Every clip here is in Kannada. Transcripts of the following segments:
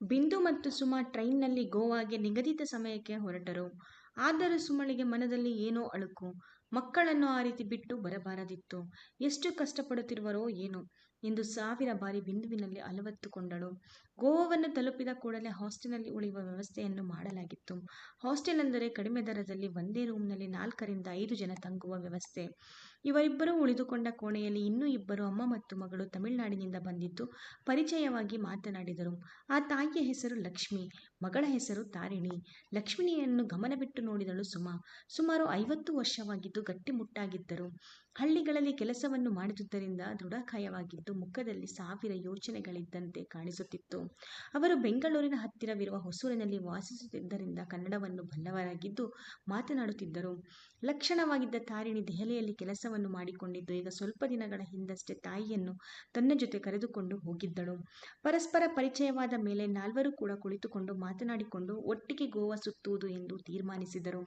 ಬಿಂದು ಮತ್ತು ಸುಮಾ ಟ್ರೈನ್ನಲ್ಲಿ ಗೋವಾಗೆ ನಿಗದಿತ ಸಮಯಕ್ಕೆ ಹೊರಟರು. ಆದರೂ ಸುಮಳಿಗೆ ಮನದಲ್ಲಿ ಏನೋ ಅಳುಕು. ಮಕ್ಕಳನ್ನು ಆ ರೀತಿ ಬಿಟ್ಟು ಬರಬಾರದಿತ್ತು. ಎಷ್ಟು ಕಷ್ಟಪಡುತ್ತಿರುವರೋ ಏನೋ ಎಂದು ಸಾವಿರ ಬಾರಿ ಬಿಂದುವಿನಲ್ಲಿ ಅಲವತ್ತುಕೊಂಡಳು. ಗೋವಾವನ್ನು ತಲುಪಿದ ಕೂಡಲೇ ಹಾಸ್ಟೆಲ್ನಲ್ಲಿ ಉಳಿಯುವ ವ್ಯವಸ್ಥೆಯನ್ನು ಮಾಡಲಾಗಿತ್ತು. ಹಾಸ್ಟೆಲ್ ಅಂದರೆ ಕಡಿಮೆ ದರದಲ್ಲಿ ಒಂದೇ ರೂಮ್ನಲ್ಲಿ ನಾಲ್ಕರಿಂದ ಐದು ಜನ ತಂಗುವ ವ್ಯವಸ್ಥೆ. ಇವರಿಬ್ಬರೂ ಉಳಿದುಕೊಂಡ ಕೋಣೆಯಲ್ಲಿ ಇನ್ನೂ ಇಬ್ಬರು ಅಮ್ಮ ಮತ್ತು ಮಗಳು ತಮಿಳುನಾಡಿನಿಂದ ಬಂದಿದ್ದು ಪರಿಚಯವಾಗಿ ಮಾತನಾಡಿದರು. ಆ ತಾಯಿಯ ಹೆಸರು ಲಕ್ಷ್ಮಿ. ಮಗಳ ಹೆಸರು ತಾರಿಣಿ. ಲಕ್ಷ್ಮಿನಿಯನ್ನು ಗಮನವಿಟ್ಟು ನೋಡಿದಳು ಸುಮಾ. ಸುಮಾರು ಐವತ್ತು ವರ್ಷವಾಗಿದ್ದು ಗಟ್ಟಿಮುಟ್ಟಾಗಿದ್ದರು. ಹಳ್ಳಿಗಳಲ್ಲಿ ಕೆಲಸವನ್ನು ಮಾಡಿದುದರಿಂದ ದೃಢಕಾಯವಾಗಿದ್ದು ಮುಖದಲ್ಲಿ ಸಾವಿರ ಯೋಚನೆಗಳಿದ್ದಂತೆ ಕಾಣಿಸುತ್ತಿತ್ತು. ಅವರು ಬೆಂಗಳೂರಿನ ಹತ್ತಿರವಿರುವ ಹೊಸೂರಿನಲ್ಲಿ ವಾಸಿಸುತ್ತಿದ್ದರಿಂದ ಕನ್ನಡವನ್ನು ಬಲ್ಲವರಾಗಿದ್ದು ಮಾತನಾಡುತ್ತಿದ್ದರು. ಲಕ್ಷಣವಾಗಿದ್ದ ತಾರಿಣಿ ದೆಹಲಿಯಲ್ಲಿ ಕೆಲಸವನ್ನು ಮಾಡಿಕೊಂಡಿದ್ದು, ಈಗ ಸ್ವಲ್ಪ ದಿನಗಳ ಹಿಂದಷ್ಟೇ ತಾಯಿಯನ್ನು ತನ್ನ ಜೊತೆ ಕರೆದುಕೊಂಡು ಹೋಗಿದ್ದಳು. ಪರಸ್ಪರ ಪರಿಚಯವಾದ ಮೇಲೆ ನಾಲ್ವರು ಕೂಡ ಕುಳಿತುಕೊಂಡು ಮಾತನಾಡಿಕೊಂಡು ಒಟ್ಟಿಗೆ ಗೋವಾ ಸುತ್ತುವುದು ಎಂದು ತೀರ್ಮಾನಿಸಿದರು.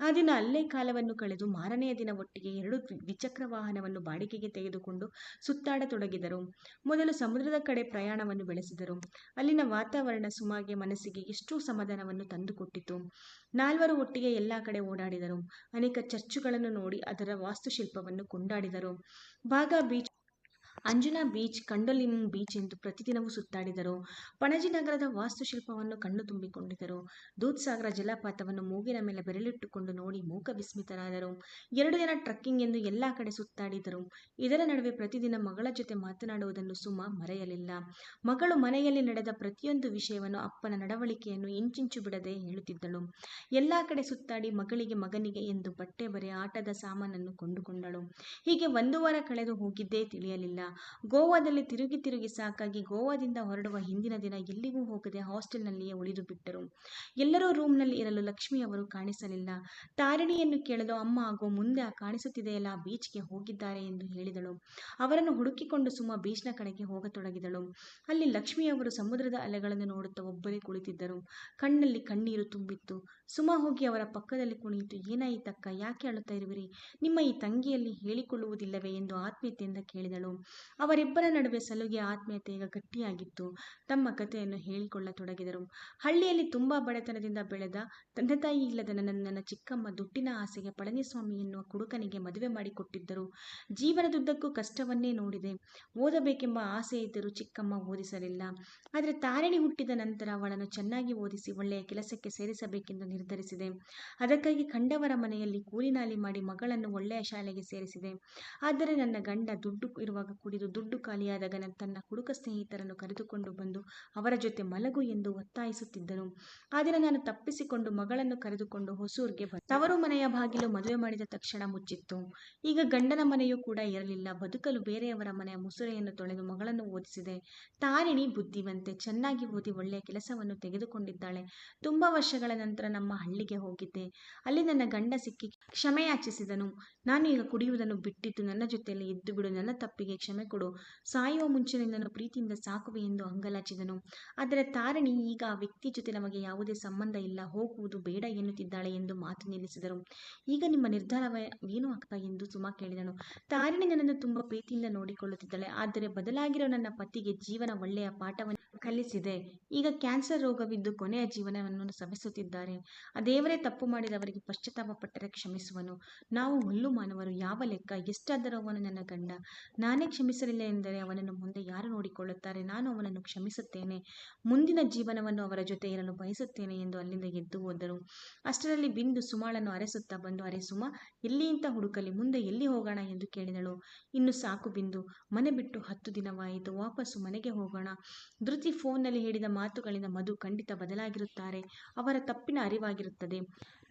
ಆ ದಿನ ಅಲ್ಲೇ ಕಾಲವನ್ನು ಕಳೆದು ಮಾರನೆಯ ದಿನ ಒಟ್ಟಿಗೆ ಎರಡು ದ್ವಿಚಕ್ರ ವಾಹನವನ್ನು ಬಾಡಿಗೆಗೆ ತೆಗೆದುಕೊಂಡು ಸುತ್ತಾಡತೊಡಗಿದರು. ಮೊದಲು ಸಮುದ್ರದ ಕಡೆ ಪ್ರಯಾಣವನ್ನು ಬೆಳೆಸಿದರು. ಅಲ್ಲಿನ ವಾತಾವರಣ ಸುಮಾಗೆ ಮನಸ್ಸಿಗೆ ಎಷ್ಟೋ ಸಮಾಧಾನವನ್ನು ತಂದುಕೊಟ್ಟಿತು. ನಾಲ್ವರು ಒಟ್ಟಿಗೆ ಎಲ್ಲಾ ಕಡೆ ಓಡಾಡಿದರು. ಅನೇಕ ಚರ್ಚುಗಳನ್ನು ನೋಡಿ ಅದರ ವಾಸ್ತುಶಿಲ್ಪವನ್ನು ಕೊಂಡಾಡಿದರು. Baga beach, Anjuna beach, Candolim beach ಎಂದು ಪ್ರತಿದಿನವೂ ಸುತ್ತಾಡಿದರು. ಪಣಜಿ ನಗರದ ವಾಸ್ತುಶಿಲ್ಪವನ್ನು ಕಣ್ಣು ತುಂಬಿಕೊಂಡಿದ್ದರು. ದೂಧ್ಸಾಗರ ಜಲಪಾತವನ್ನು ಮೂಗಿನ ಮೇಲೆ ಬೆರಳಿಟ್ಟುಕೊಂಡು ನೋಡಿ ಮೂಕ ವಿಸ್ಮಿತರಾದರು ಎರಡು ದಿನ ಟ್ರಕ್ಕಿಂಗ್ ಎಂದು ಎಲ್ಲ ಕಡೆ ಸುತ್ತಾಡಿದರು. ಇದರ ನಡುವೆ ಪ್ರತಿದಿನ ಮಗಳ ಜೊತೆ ಮಾತನಾಡುವುದನ್ನು ಸುಮಾ ಮರೆಯಲಿಲ್ಲ. ಮಗಳು ಮನೆಯಲ್ಲಿ ನಡೆದ ಪ್ರತಿಯೊಂದು ವಿಷಯವನ್ನು ಅಪ್ಪನ ನಡವಳಿಕೆಯನ್ನು ಇಂಚಿಂಚು ಬಿಡದೆ ಹೇಳುತ್ತಿದ್ದಳು. ಎಲ್ಲ ಕಡೆ ಸುತ್ತಾಡಿ ಮಗಳಿಗೆ ಮಗನಿಗೆ ಎಂದು ಬಟ್ಟೆ ಬರೆ ಆಟದ ಸಾಮಾನನ್ನು ಕೊಂಡುಕೊಂಡಳು. ಹೀಗೆ ಒಂದು ವಾರ ಕಳೆದು ಹೋಗಿದ್ದೇ ತಿಳಿಯಲಿಲ್ಲ. ಗೋವಾದಲ್ಲಿ ತಿರುಗಿ ತಿರುಗಿ ಸಾಕಾಗಿ ಗೋವಾದಿಂದ ಹೊರಡುವ ಹಿಂದಿನ ದಿನ ಎಲ್ಲಿಗೂ ಹೋಗದೆ ಹಾಸ್ಟೆಲ್ನಲ್ಲಿಯೇ ಉಳಿದುಬಿಟ್ಟರು. ಎಲ್ಲರೂ ರೂಮ್ನಲ್ಲಿ ಇರಲು ಲಕ್ಷ್ಮಿ ಅವರು ಕಾಣಿಸಲಿಲ್ಲ. ತಾರಿಣಿಯನ್ನು ಕೇಳಲು ಅಮ್ಮ ಆಗೋ ಮುಂದೆ ಕಾಣಿಸುತ್ತಿದೆಯಲ್ಲ ಬೀಚ್ಗೆ ಹೋಗಿದ್ದಾರೆ ಎಂದು ಹೇಳಿದಳು. ಅವರನ್ನು ಹುಡುಕಿಕೊಂಡು ಸುಮ್ಮ ಬೀಚ್ನ ಕಡೆಗೆ ಹೋಗತೊಡಗಿದಳು. ಅಲ್ಲಿ ಲಕ್ಷ್ಮಿಯವರು ಸಮುದ್ರದ ಅಲೆಗಳನ್ನು ನೋಡುತ್ತಾ ಒಬ್ಬರೇ ಕುಳಿತಿದ್ದರು. ಕಣ್ಣಲ್ಲಿ ಕಣ್ಣೀರು ತುಂಬಿತ್ತು. ಸುಮ ಹೋಗಿ ಅವರ ಪಕ್ಕದಲ್ಲಿ ಕುಣಿಯಿತು ಏನಾಯಿತಕ್ಕ, ಯಾಕೆ ಅಳುತ್ತಾ ಇರುವಿರಿ, ನಿಮ್ಮ ಈ ತಂಗಿಯಲ್ಲಿ ಹೇಳಿಕೊಳ್ಳುವುದಿಲ್ಲವೇ ಎಂದು ಆತ್ಮೀಯತೆಯಿಂದ ಕೇಳಿದಳು. ಅವರಿಬ್ಬರ ನಡುವೆ ಸಲುಗೆ ಆತ್ಮೀಯತೆ ಈಗ ಗಟ್ಟಿಯಾಗಿತ್ತು. ತಮ್ಮ ಕಥೆಯನ್ನು ಹೇಳಿಕೊಳ್ಳತೊಡಗಿದರು. ಹಳ್ಳಿಯಲ್ಲಿ ತುಂಬಾ ಬಡತನದಿಂದ ಬೆಳೆದ, ತಂದೆ ತಾಯಿ ಇಲ್ಲದ ನನ್ನ ನನ್ನ ಚಿಕ್ಕಮ್ಮ ದುಡ್ಡಿನ ಆಸೆಗೆ ಪಳನಿಸ್ವಾಮಿ ಎನ್ನುವ ಕುಡುಕನಿಗೆ ಮದುವೆ ಮಾಡಿಕೊಟ್ಟಿದ್ದರು. ಜೀವನದುದ್ದಕ್ಕೂ ಕಷ್ಟವನ್ನೇ ನೋಡಿದೆ. ಓದಬೇಕೆಂಬ ಆಸೆ ಇದ್ದರೂ ಚಿಕ್ಕಮ್ಮ ಓದಿಸಲಿಲ್ಲ. ಆದರೆ ತಾರಿಣಿ ಹುಟ್ಟಿದ ನಂತರ ಅವಳನ್ನು ಚೆನ್ನಾಗಿ ಓದಿಸಿ ಒಳ್ಳೆಯ ಕೆಲಸಕ್ಕೆ ಸೇರಿಸಬೇಕೆಂದು ನಿರ್ಧರಿಸಿದೆ. ಅದಕ್ಕಾಗಿ ಕಂಡವರ ಮನೆಯಲ್ಲಿ ಕೂಲಿನಾಲಿ ಮಾಡಿ ಮಗಳನ್ನು ಒಳ್ಳೆಯ ಶಾಲೆಗೆ ಸೇರಿಸಿದೆ. ಆದರೆ ನನ್ನ ಗಂಡ ದುಡ್ಡು ಇರುವಾಗ ಕುಡಿದು ದುಡ್ಡು ಖಾಲಿಯಾದಾಗ ತನ್ನ ಕುಡುಕ ಸ್ನೇಹಿತರನ್ನು ಕರೆದುಕೊಂಡು ಬಂದು ಅವರ ಜೊತೆ ಮಲಗು ಎಂದು ಒತ್ತಾಯಿಸುತ್ತಿದ್ದನು. ಆ ದಿನ ನಾನು ತಪ್ಪಿಸಿಕೊಂಡು ಮಗಳನ್ನು ಕರೆದುಕೊಂಡು ಹೊಸೂರ್ಗೆ. ತವರು ಮನೆಯ ಬಾಗಿಲು ಮದುವೆ ಮಾಡಿದ ತಕ್ಷಣ ಮುಚ್ಚಿತ್ತು. ಈಗ ಗಂಡನ ಮನೆಯೂ ಕೂಡ ಇರಲಿಲ್ಲ. ಬದುಕಲು ಬೇರೆಯವರ ಮನೆಯ ಮುಸುರೆಯನ್ನು ತೊಳೆದು ಮಗಳನ್ನು ಓದಿಸಿದೆ. ತಾರಿಣಿ ಬುದ್ಧಿವಂತೆ. ಚೆನ್ನಾಗಿ ಓದಿ ಒಳ್ಳೆಯ ಕೆಲಸವನ್ನು ತೆಗೆದುಕೊಂಡಿದ್ದಾಳೆ. ತುಂಬಾ ವರ್ಷಗಳ ನಂತರ ನಮ್ಮ ಹಳ್ಳಿಗೆ ಹೋಗಿದ್ದೆ. ಅಲ್ಲಿ ನನ್ನ ಗಂಡ ಸಿಕ್ಕಿ ಕ್ಷಮೆಯಾಚಿಸಿದನು. ನಾನು ಈಗ ಕುಡಿಯುವುದನ್ನು ಬಿಟ್ಟಿದ್ದು ನನ್ನ ಜೊತೆಯಲ್ಲಿ ಎದ್ದು ಬಿಡು ನನ್ನ ತಪ್ಪಿಗೆ ಕ್ಷಮೆ ಕೊಡು, ಸಾಯುವ ಮುಂಚೆ ನಿನ್ನನ್ನು ಪ್ರೀತಿಯಿಂದ ಸಾಕುವೆ ಎಂದು ಅಂಗಲಾಚಿದನು. ಅದರ ತಾರಣಿ ಈಗ ಆ ವ್ಯಕ್ತಿಯ ಜೊತೆ ನಮಗೆ ಯಾವುದೇ ಸಂಬಂಧ ಇಲ್ಲ, ಹೋಗುವುದು ಬೇಡ ಎನ್ನುತ್ತಿದ್ದಾಳೆ ಎಂದು ಮಾತು ನಿಲ್ಲಿಸಿದರು. ಈಗ ನಿಮ್ಮ ನಿರ್ಧಾರವೇನು ಅಕ್ಕ ಎಂದು ಸುಮಾ ಕೇಳಿದನು ತಾರಿಣಿ ನನ್ನನ್ನು ತುಂಬಾ ಪ್ರೀತಿಯಿಂದ ನೋಡಿಕೊಳ್ಳುತ್ತಿದ್ದಾಳೆ. ಆದರೆ ಬದಲಾಗಿರೋ ನನ್ನ ಪತಿಗೆ ಜೀವನ ಒಳ್ಳೆಯ ಪಾಠವನ್ನೇ ಕಲಿಸಿದೆ. ಈಗ ಕ್ಯಾನ್ಸರ್ ರೋಗವಿದ್ದು ಕೊನೆಯ ಜೀವನವನ್ನು ಸವೆಸುತ್ತಿದ್ದಾರೆ. ಆ ದೇವರೇ ತಪ್ಪು ಮಾಡಿದವರಿಗೆ ಪಶ್ಚಾತ್ತಾಪ ಪಟ್ಟರೆ ಕ್ಷಮಿಸುವನು. ನಾವು ಹುಲ್ಲು ಮಾನವರು, ಯಾವ ಲೆಕ್ಕ, ಎಷ್ಟಾದರೂ ಅವನು ನನ್ನ ಗಂಡ. ನಾನೇ ಕ್ಷಮಿಸಲಿಲ್ಲ ಎಂದರೆ ಅವನನ್ನು ಮುಂದೆ ಯಾರು ನೋಡಿಕೊಳ್ಳುತ್ತಾರೆ, ನಾನು ಅವನನ್ನು ಕ್ಷಮಿಸುತ್ತೇನೆ, ಮುಂದಿನ ಜೀವನವನ್ನು ಅವರ ಜೊತೆ ಇರಲು ಬಯಸುತ್ತೇನೆ ಎಂದು ಅಲ್ಲಿಂದ ಎದ್ದು ಹೋದರು. ಅಷ್ಟರಲ್ಲಿ ಬಿಂದು ಸುಮಾಳನ್ನು ಅರೆಸುತ್ತಾ ಬಂದು ಅರೆ ಸುಮ ಎಲ್ಲಿ ಅಂತ ಹುಡುಕಲಿ, ಮುಂದೆ ಎಲ್ಲಿ ಹೋಗೋಣ ಎಂದು ಕೇಳಿದಳು. ಇನ್ನು ಸಾಕು ಬಿಂದು, ಮನೆ ಬಿಟ್ಟು ಹತ್ತು ದಿನವಾಯಿತು, ವಾಪಸ್ಸು ಮನೆಗೆ ಹೋಗೋಣ. ಫೋನ್ನಲ್ಲಿ ಹೇಳಿದ ಮಾತುಗಳಿಂದ ಮಧು ಖಂಡಿತ ಬದಲಾಗಿರುತ್ತಾರೆ. ಅವರ ತಪ್ಪಿನ ಅರಿವಾಗಿರುತ್ತದೆ.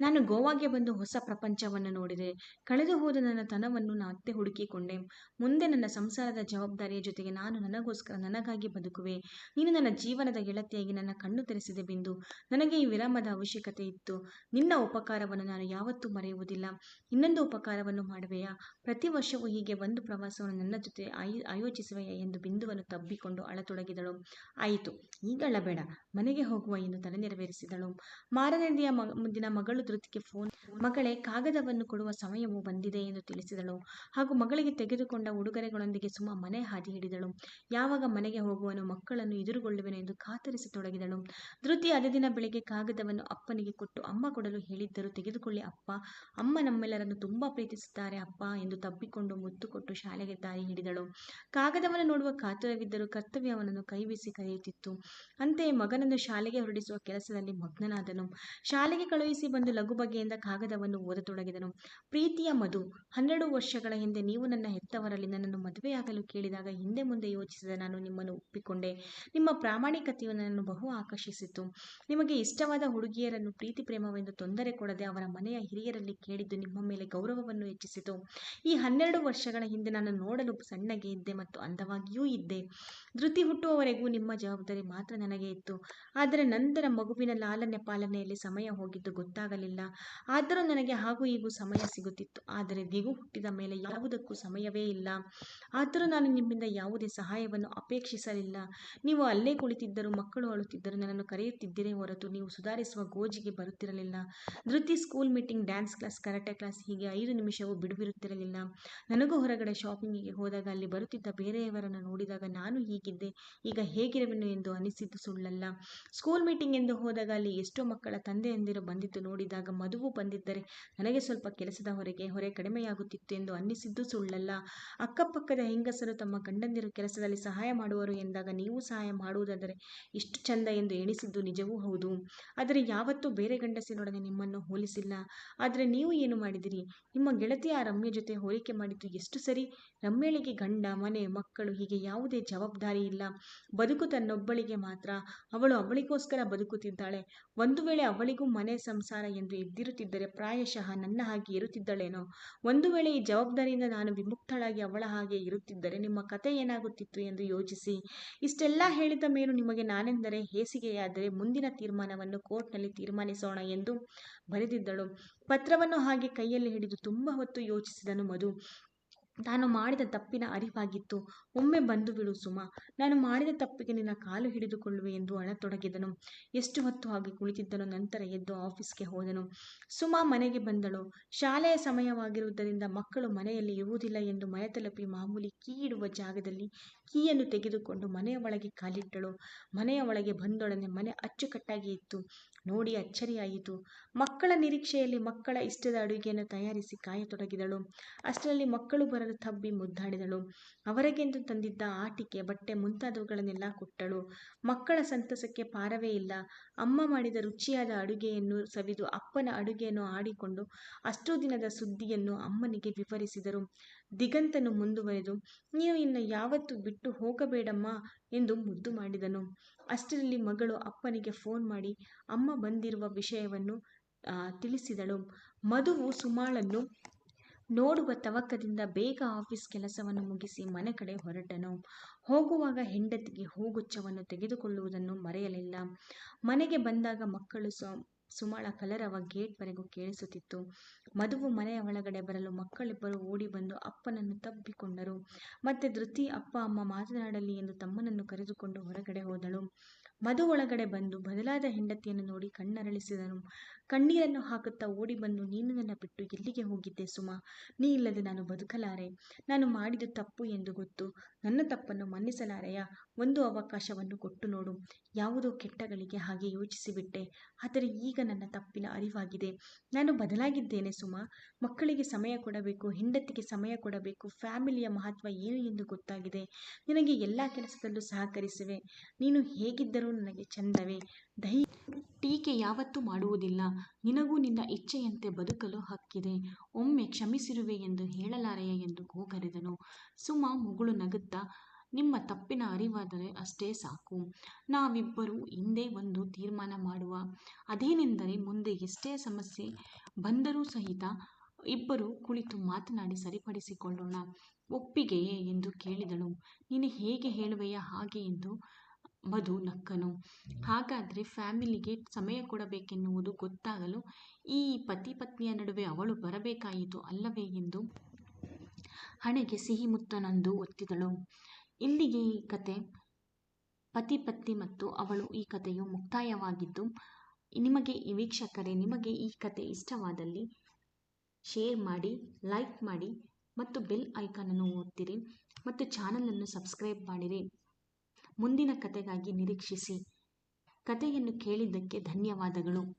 ನಾನು ಗೋವಾಗೆ ಬಂದು ಹೊಸ ಪ್ರಪಂಚವನ್ನು ನೋಡಿದೆ. ಕಳೆದು ಹೋದ ನನ್ನ ತನವನ್ನು ಮತ್ತೆ ಹುಡುಕಿಕೊಂಡೆ. ಮುಂದೆ ನನ್ನ ಸಂಸಾರದ ಜವಾಬ್ದಾರಿಯ ಜೊತೆಗೆ ನಾನು ನನಗೋಸ್ಕರ ನನಗಾಗಿ ಬದುಕುವೆ. ನೀನು ನನ್ನ ಜೀವನದ ಗೆಳತಿಯಾಗಿ ನನ್ನ ಕಣ್ಣು ತೆರೆಸಿದೆ ಬಿಂದು. ನನಗೆ ಈ ವಿರಾಮದ ಅವಶ್ಯಕತೆ ಇತ್ತು. ನಿನ್ನ ಉಪಕಾರವನ್ನು ನಾನು ಯಾವತ್ತೂ ಮರೆಯುವುದಿಲ್ಲ. ಇನ್ನೊಂದು ಉಪಕಾರವನ್ನು ಮಾಡುವೆಯಾ, ಪ್ರತಿ ವರ್ಷವೂ ಹೀಗೆ ಒಂದು ಪ್ರವಾಸವನ್ನು ನನ್ನ ಜೊತೆ ಆಯೋಜಿಸುವೆಯಾ ಎಂದು ಬಿಂದುವನ್ನು ತಬ್ಬಿಕೊಂಡು ಅಳತೊಡಗಿದಳು. ಆಯಿತು. ಈಗಳ ಬೇಡ. ಮನೆಗೆ ಹೋಗುವ ಎಂದು ತಲೆ ನೆರವೇರಿಸಿದಳು. ಮಾರನೆಯ ಮ, ಮುಂದಿನ ಮಗಳು ಧೃತಿಗೆ ಫೋನ್, ಮಗಳೇ ಕಾಗದವನ್ನು ಕೊಡುವ ಸಮಯವು ಬಂದಿದೆ ಎಂದು ತಿಳಿಸಿದಳು. ಹಾಗೂ ಮಗಳಿಗೆ ತೆಗೆದುಕೊಂಡ ಉಡುಗೊರೆಗಳೊಂದಿಗೆ ಸುಮ್ಮ ಮನೆ ಹಾದಿ ಹಿಡಿದಳು. ಯಾವಾಗ ಮನೆಗೆ ಹೋಗುವನು ಮಕ್ಕಳನ್ನು ಎದುರುಗೊಳ್ಳುವೆನು ಎಂದು ಕಾತರಿಸತೊಡಗಿದಳು. ಧೃತಿ ಅದೇ ದಿನ ಬೆಳಿಗ್ಗೆ ಕಾಗದವನ್ನು ಅಪ್ಪನಿಗೆ ಕೊಟ್ಟು ಅಮ್ಮ ಕೊಡಲು ಹೇಳಿದ್ದರು ತೆಗೆದುಕೊಳ್ಳಿ ಅಪ್ಪ. ಅಮ್ಮ ನಮ್ಮೆಲ್ಲರನ್ನು ತುಂಬಾ ಪ್ರೀತಿಸುತ್ತಾರೆ ಅಪ್ಪ ಎಂದು ತಬ್ಬಿಕೊಂಡು ಮುತ್ತು ಕೊಟ್ಟು ಶಾಲೆಗೆ ದಾರಿ ಹಿಡಿದಳು. ಕಾಗದವನ್ನು ನೋಡುವ ಕಾತುರವಿದ್ದರೂ ಕರ್ತವ್ಯ ಅವನನ್ನು ಕೈಬೀಸಿ ಕರೆಯುತ್ತಿತ್ತು ಅಂತೆ ಮಗನನ್ನು ಶಾಲೆಗೆ ಹೊರಡಿಸುವ ಕೆಲಸದಲ್ಲಿ ಮಗ್ನನಾದನು. ಶಾಲೆಗೆ ಕಳುಹಿಸಿ ಬಂದು ಲಘು ಬಗೆಯಿಂದ ಕಾಗದವನ್ನು ಓದತೊಡಗಿದನು. ಪ್ರೀತಿಯ ಮಧು, ಹನ್ನೆರಡು ವರ್ಷಗಳ ಹಿಂದೆ ನೀವು ನನ್ನ ಹೆತ್ತವರಲ್ಲಿ ನನ್ನನ್ನು ಮದುವೆಯಾಗಲು ಕೇಳಿದಾಗ ಹಿಂದೆ ಮುಂದೆ ಯೋಚಿಸಿದ ನಾನು ನಿಮ್ಮನ್ನು ಒಪ್ಪಿಕೊಂಡೆ. ನಿಮ್ಮ ಪ್ರಾಮಾಣಿಕತೆಯು ನನ್ನನ್ನು ಬಹು ಆಕರ್ಷಿಸಿತು ನಿಮಗೆ ಇಷ್ಟವಾದ ಹುಡುಗಿಯರನ್ನು ಪ್ರೀತಿ, ಪ್ರೇಮವೆಂದು ತೊಂದರೆ ಕೊಡದೆ ಅವರ ಮನೆಯ ಹಿರಿಯರಲ್ಲಿ ಕೇಳಿದ್ದು ನಿಮ್ಮ ಮೇಲೆ ಗೌರವವನ್ನು ಹೆಚ್ಚಿಸಿತು. ಈ ಹನ್ನೆರಡು ವರ್ಷಗಳ ಹಿಂದೆ ನಾನು ನೋಡಲು ಸಣ್ಣಗೆ ಇದ್ದೆ ಮತ್ತು ಅಂದವಾಗಿಯೂ ಇದ್ದೆ. ಧೃತಿ ಹುಟ್ಟುವವರೆಗೂ ನಿಮ್ಮ ಜವಾಬ್ದಾರಿ ಮಾತ್ರ ನನಗೆ ಇತ್ತು. ಆದರೆ ನಂತರ ಮಗುವಿನ ಲಾಲನೆ ಪಾಲನೆಯಲ್ಲಿ ಸಮಯ ಹೋಗಿದ್ದು ಗೊತ್ತಾಗಲಿಲ್ಲ. ಆದರೂ ನನಗೆ ಹಾಗೂ ಹೀಗೂ ಸಮಯ ಸಿಗುತ್ತಿತ್ತು. ಆದರೆ ದಿಗು ಹುಟ್ಟಿದ ಮೇಲೆ ಯಾವುದಕ್ಕೂ ಸಮಯವೇ ಇಲ್ಲ. ಆದರೂ ನಾನು ನಿಮ್ಮಿಂದ ಯಾವುದೇ ಸಹಾಯವನ್ನು ಅಪೇಕ್ಷಿಸಲಿಲ್ಲ. ನೀವು ಅಲ್ಲೇ ಕುಳಿತಿದ್ದರೂ ಮಕ್ಕಳು ಅಳುತ್ತಿದ್ದರೂ ನನ್ನನ್ನು ಕರೆಯುತ್ತಿದ್ದಿರೇ ಹೊರತು ನೀವು ಸುಧಾರಿಸುವ ಗೋಜಿಗೆ ಬರುತ್ತಿರಲಿಲ್ಲ. Dhriti school meeting, dance class, karate class ಹೀಗೆ ಐದು ನಿಮಿಷವೂ ಬಿಡುವಿರುತ್ತಿರಲಿಲ್ಲ. ನನಗೂ ಹೊರಗಡೆ ಶಾಪಿಂಗಿಗೆ ಹೋದಾಗ ಅಲ್ಲಿ ಬರುತ್ತಿದ್ದ ಬೇರೆಯವರನ್ನು ನೋಡಿದಾಗ ನಾನು ಹೀಗಿದ್ದೆ. ಈಗ ಹೇಗಿರುವೆನು ಎಂದು ಅನಿಸಿದ್ದು ಸುಳ್ಳಲ್ಲ. ಸ್ಕೂಲ್ ಮೀಟಿಂಗ್ ಎಂದು ಹೋದಾಗ ಅಲ್ಲಿ ಎಷ್ಟೋ ಮಕ್ಕಳ ತಂದೆಯಂದಿರು ಬಂದಿದ್ದು ನೋಡಿದಾಗ ಮದುವು ಬಂದಿದ್ದರೆ ನನಗೆ ಸ್ವಲ್ಪ ಕೆಲಸದ ಹೊರಗೆ, ಹೊರೆ ಕಡಿಮೆಯಾಗುತ್ತಿತ್ತು ಎಂದು ಅನ್ನಿಸಿದ್ದು ಸುಳ್ಳಲ್ಲ. ಅಕ್ಕಪಕ್ಕದ ಹೆಂಗಸರು ತಮ್ಮ ಗಂಡಂದಿರು ಕೆಲಸದಲ್ಲಿ ಸಹಾಯ ಮಾಡುವರು ಎಂದಾಗ ನೀವು ಸಹಾಯ ಮಾಡುವುದಾದರೆ ಇಷ್ಟು ಚಂದ ಎಂದು ಎಣಿಸಿದ್ದು ನಿಜವೂ ಹೌದು. ಆದರೆ ಯಾವತ್ತೂ ಬೇರೆ ಗಂಡಸಿನೊಡನೆ ನಿಮ್ಮನ್ನು ಹೋಲಿಸಿಲ್ಲ. ಆದರೆ ನೀವು ಏನು ಮಾಡಿದಿರಿ? ನಿಮ್ಮ ಗೆಳತಿಯ ರಮ್ಯ ಜೊತೆ ಹೋಲಿಕೆ ಮಾಡಿದ್ದು ಎಷ್ಟು ಸರಿ? ರಮ್ಯಳಿಗೆ ಗಂಡ, ಮನೆ, ಮಕ್ಕಳು ಹೀಗೆ ಯಾವುದೇ ಜವಾಬ್ದಾರಿ ಇಲ್ಲ. ಬದುಕು ತನ್ನೊಬ್ಬಳಿಗೆ ಮಾತ್ರ. ಅವಳು ಅವಳಿಗೋಸ್ಕರ ಬದುಕುತ್ತಿದ್ದಾಳೆ ಒಂದು ವೇಳೆ ಅವಳಿಗೂ ಮನೆ ಸಂಸಾರ ಎಂದು ಎದ್ದಿರುತ್ತಿದ್ದರೆ ಪ್ರಾಯಶಃ ನನ್ನ ಹಾಗೆ ಇರುತ್ತಿದ್ದಳೇನೋ. ಒಂದು ವೇಳೆ ಈ ಜವಾಬ್ದಾರಿಯಿಂದ ನಾನು ವಿಮುಕ್ತಳಾಗಿ ಅವಳ ಹಾಗೆ ಇರುತ್ತಿದ್ದರೆ ನಿಮ್ಮ ಕತೆ ಏನಾಗುತ್ತಿತ್ತು ಎಂದು ಯೋಚಿಸಿ. ಇಷ್ಟೆಲ್ಲ ಹೇಳಿದ ಮೇಲೂ ನಿಮಗೆ ನಾನೆಂದರೆ ಹೇಸಿಗೆಯಾದರೆ ಮುಂದಿನ ತೀರ್ಮಾನವನ್ನು ಕೋರ್ಟ್ನಲ್ಲಿ ತೀರ್ಮಾನಿಸೋಣ ಎಂದು ಬರೆದಿದ್ದಳು. ಪತ್ರವನ್ನು ಹಾಗೆ ಕೈಯಲ್ಲಿ ಹಿಡಿದು ತುಂಬ ಹೊತ್ತು ಯೋಚಿಸಿದನು ಮಧು. ತಾನು ಮಾಡಿದ ತಪ್ಪಿನ ಅರಿವಾಗಿತ್ತು. ಒಮ್ಮೆ ಬಂದು ಬಿಡು ಸುಮ. ನಾನು ಮಾಡಿದ ತಪ್ಪಿಗೆ ನಿನ್ನ ಕಾಲು ಹಿಡಿದುಕೊಳ್ಳುವೆ ಎಂದು ಅಳತೊಡಗಿದನು ಎಷ್ಟು ಹೊತ್ತು ಹಾಗೆ ಕುಳಿತಿದ್ದನು ನಂತರ ಎದ್ದು ಆಫೀಸ್ಗೆ ಹೋದನು. ಸುಮಾ ಮನೆಗೆ ಬಂದಳು. ಶಾಲೆಯ ಸಮಯವಾಗಿರುವುದರಿಂದ ಮಕ್ಕಳು ಮನೆಯಲ್ಲಿ ಇರುವುದಿಲ್ಲ ಎಂದು ಮನೆ ತಲುಪಿ ಮಾಮೂಲಿ ಕೀ ಇಡುವ ಜಾಗದಲ್ಲಿ ಕೀಯನ್ನು ತೆಗೆದುಕೊಂಡು ಮನೆಯ ಒಳಗೆ ಕಾಲಿಟ್ಟಳು. ಮನೆಯ ಒಳಗೆ ಬಂದೊಡನೆ ಮನೆ ಅಚ್ಚುಕಟ್ಟಾಗಿ ಇತ್ತು. ನೋಡಿ ಅಚ್ಚರಿಯಾಯಿತು. ಮಕ್ಕಳ ನಿರೀಕ್ಷೆಯಲ್ಲಿ ಮಕ್ಕಳ ಇಷ್ಟದ ಅಡುಗೆಯನ್ನು ತಯಾರಿಸಿ ಕಾಯತೊಡಗಿದಳು. ಅಷ್ಟರಲ್ಲಿ ಮಕ್ಕಳು ಬರಲು ತಬ್ಬಿ ಮುದ್ದಾಡಿದಳು. ಅವರಿಗೆಂದು ತಂದಿದ್ದ ಆಟಿಕೆ ಬಟ್ಟೆ ಮುಂತಾದವುಗಳನ್ನೆಲ್ಲ ಕೊಟ್ಟಳು. ಮಕ್ಕಳ ಸಂತಸಕ್ಕೆ ಪಾರವೇ ಇಲ್ಲ. ಅಮ್ಮ ಮಾಡಿದ ರುಚಿಯಾದ ಅಡುಗೆಯನ್ನು ಸವಿದು ಅಪ್ಪನ ಅಡುಗೆಯನ್ನು ಆಡಿಕೊಂಡು ಅಷ್ಟೂ ದಿನದ ಸುದ್ದಿಯನ್ನು ಅಮ್ಮನಿಗೆ ವಿವರಿಸಿದರು. ದಿಗಂತನು ಮುಂದುವರೆದು ನೀನು ಇನ್ನು ಯಾವತ್ತು ಬಿಟ್ಟು ಹೋಗಬೇಡಮ್ಮ ಎಂದು ಮುದ್ದು ಮಾಡಿದನು. ಅಷ್ಟರಲ್ಲಿ ಮಗಳು ಅಪ್ಪನಿಗೆ ಫೋನ್ ಮಾಡಿ, ಅಮ್ಮ ಬಂದಿರುವ ವಿಷಯವನ್ನು ತಿಳಿಸಿದಳು. ಮಧುವು ಸುಮಾಳನ್ನು ನೋಡುವ ತವಕದಿಂದ ಬೇಗ ಆಫೀಸ್ ಕೆಲಸವನ್ನು ಮುಗಿಸಿ ಮನೆ ಕಡೆ ಹೊರಟನು. ಹೋಗುವಾಗ ಹೆಂಡತಿಗೆ ಹೂಗುಚ್ಛವನ್ನು ತೆಗೆದುಕೊಳ್ಳುವುದನ್ನು ಮರೆಯಲಿಲ್ಲ. ಮನೆಗೆ ಬಂದಾಗ ಮಕ್ಕಳು ಸುಮಾಳ ಕಲರವ ಗೇಟ್ವರೆಗೂ ಕೇಳಿಸುತ್ತಿತ್ತು. ಮದುವು ಮನೆಯ ಒಳಗಡೆ ಬರಲು ಮಕ್ಕಳಿಬ್ಬರು ಓಡಿ ಬಂದು ಅಪ್ಪನನ್ನು ತಬ್ಬಿಕೊಂಡರು. ಮತ್ತೆ ಧೃತಿ, ಅಪ್ಪ, ಅಮ್ಮ ಮಾತನಾಡಲಿ ಎಂದು ತಮ್ಮನನ್ನು ಕರೆದುಕೊಂಡು ಹೊರಗಡೆ ಹೋದಳು. ಮಧು ಒಳಗಡೆ ಬಂದು ಬದಲಾದ ಹೆಂಡತಿಯನ್ನು ನೋಡಿ ಕಣ್ಣರಳಿಸಿದನು. ಕಣ್ಣೀರನ್ನು ಹಾಕುತ್ತಾ ಓಡಿ ಬಂದು, ನೀನು ನನ್ನ ಬಿಟ್ಟು ಎಲ್ಲಿಗೆ ಹೋಗಿದ್ದೆ ಸುಮಾ? ನೀ ಇಲ್ಲದೆ ನಾನು ಬದುಕಲಾರೆ. ನಾನು ಮಾಡಿದ್ದು ತಪ್ಪು ಎಂದು ಗೊತ್ತು. ನನ್ನ ತಪ್ಪನ್ನು ಮನ್ನಿಸಲಾರೆಯ? ಒಂದು ಅವಕಾಶವನ್ನು ಕೊಟ್ಟು ನೋಡು. ಯಾವುದೋ ಕೆಟ್ಟಗಳಿಗೆ ಹಾಗೆ ಯೋಚಿಸಿಬಿಟ್ಟೆ. ಆದರೆ ಈಗ ನನ್ನ ತಪ್ಪಿನ ಅರಿವಾಗಿದೆ. ನಾನು ಬದಲಾಗಿದ್ದೇನೆ ಸುಮಾ. ಮಕ್ಕಳಿಗೆ ಸಮಯ ಕೊಡಬೇಕು, ಹೆಂಡತಿಗೆ ಸಮಯ ಕೊಡಬೇಕು, ಫ್ಯಾಮಿಲಿಯ ಮಹತ್ವ ಏನು ಎಂದು ಗೊತ್ತಾಗಿದೆ. ನಿನಗೆ ಎಲ್ಲ ಕೆಲಸದಲ್ಲೂ ಸಹಕರಿಸುವೆ. ನೀನು ಹೇಗಿದ್ದರೂ ನನಗೆ ಚಂದವೇ. ದೈ ಟೀಕೆ ಯಾವತ್ತೂ ಮಾಡುವುದಿಲ್ಲ. ನಿನಗೂ ನಿನ್ನ ಇಚ್ಛೆಯಂತೆ ಬದುಕಲು ಹಕ್ಕಿದೆ. ಒಮ್ಮೆ ಕ್ಷಮಿಸಿರುವೆ ಎಂದು ಹೇಳಲಾರೆಯ ಎಂದು ಗೋಗರೆದನು ಸುಮ ಮುಗುಳು ನಗುತ್ತಾ, ನಿಮ್ಮ ತಪ್ಪಿನ ಅರಿವಾದರೆ ಅಷ್ಟೇ ಸಾಕು. ನಾವಿಬ್ಬರೂ ಹಿಂದೆ ಒಂದು ತೀರ್ಮಾನ ಮಾಡುವ. ಅದೇನೆಂದರೆ ಮುಂದೆ ಎಷ್ಟೇ ಸಮಸ್ಯೆ ಬಂದರೂ ಸಹಿತ ಇಬ್ಬರು ಕುಳಿತು ಮಾತನಾಡಿ ಸರಿಪಡಿಸಿಕೊಳ್ಳೋಣ. ಒಪ್ಪಿಗೆಯೇ ಎಂದು ಕೇಳಿದಳು. ನೀನು ಹೇಗೆ ಹೇಳುವೆಯಾ ಹಾಗೆ ಎಂದು ಮಧು ನಕ್ಕನು. ಹಾಗಾದರೆ ಫ್ಯಾಮಿಲಿಗೆ ಸಮಯ ಕೊಡಬೇಕೆನ್ನುವುದು ಗೊತ್ತಾಗಲು ಈ ಪತಿ ಪತ್ನಿಯ ನಡುವೆ ಅವಳು ಬರಬೇಕಾಯಿತು ಅಲ್ಲವೇ ಎಂದು ಹಣೆಗೆ ಸಿಹಿ ಮುತ್ತನಂದು ಒತ್ತಿದಳು. ಇಲ್ಲಿಗೆ ಈ ಕತೆ ಪತಿ ಪತ್ನಿ ಮತ್ತು ಅವಳು ಈ ಕಥೆಯು ಮುಕ್ತಾಯವಾಗಿದ್ದು, ನಿಮಗೆ ಈ ವೀಕ್ಷಕರೇ, ನಿಮಗೆ ಈ ಕತೆ ಇಷ್ಟವಾದಲ್ಲಿ ಶೇರ್ ಮಾಡಿ, ಲೈಕ್ ಮಾಡಿ ಮತ್ತು ಬೆಲ್ ಐಕಾನನ್ನು ಒತ್ತಿರಿ ಮತ್ತು ಚಾನಲನ್ನು ಸಬ್ಸ್ಕ್ರೈಬ್ ಮಾಡಿರಿ. ಮುಂದಿನ ಕತೆಗಾಗಿ ನಿರೀಕ್ಷಿಸಿ. ಕತೆಯನ್ನು ಕೇಳಿದ್ದಕ್ಕೆ ಧನ್ಯವಾದಗಳು.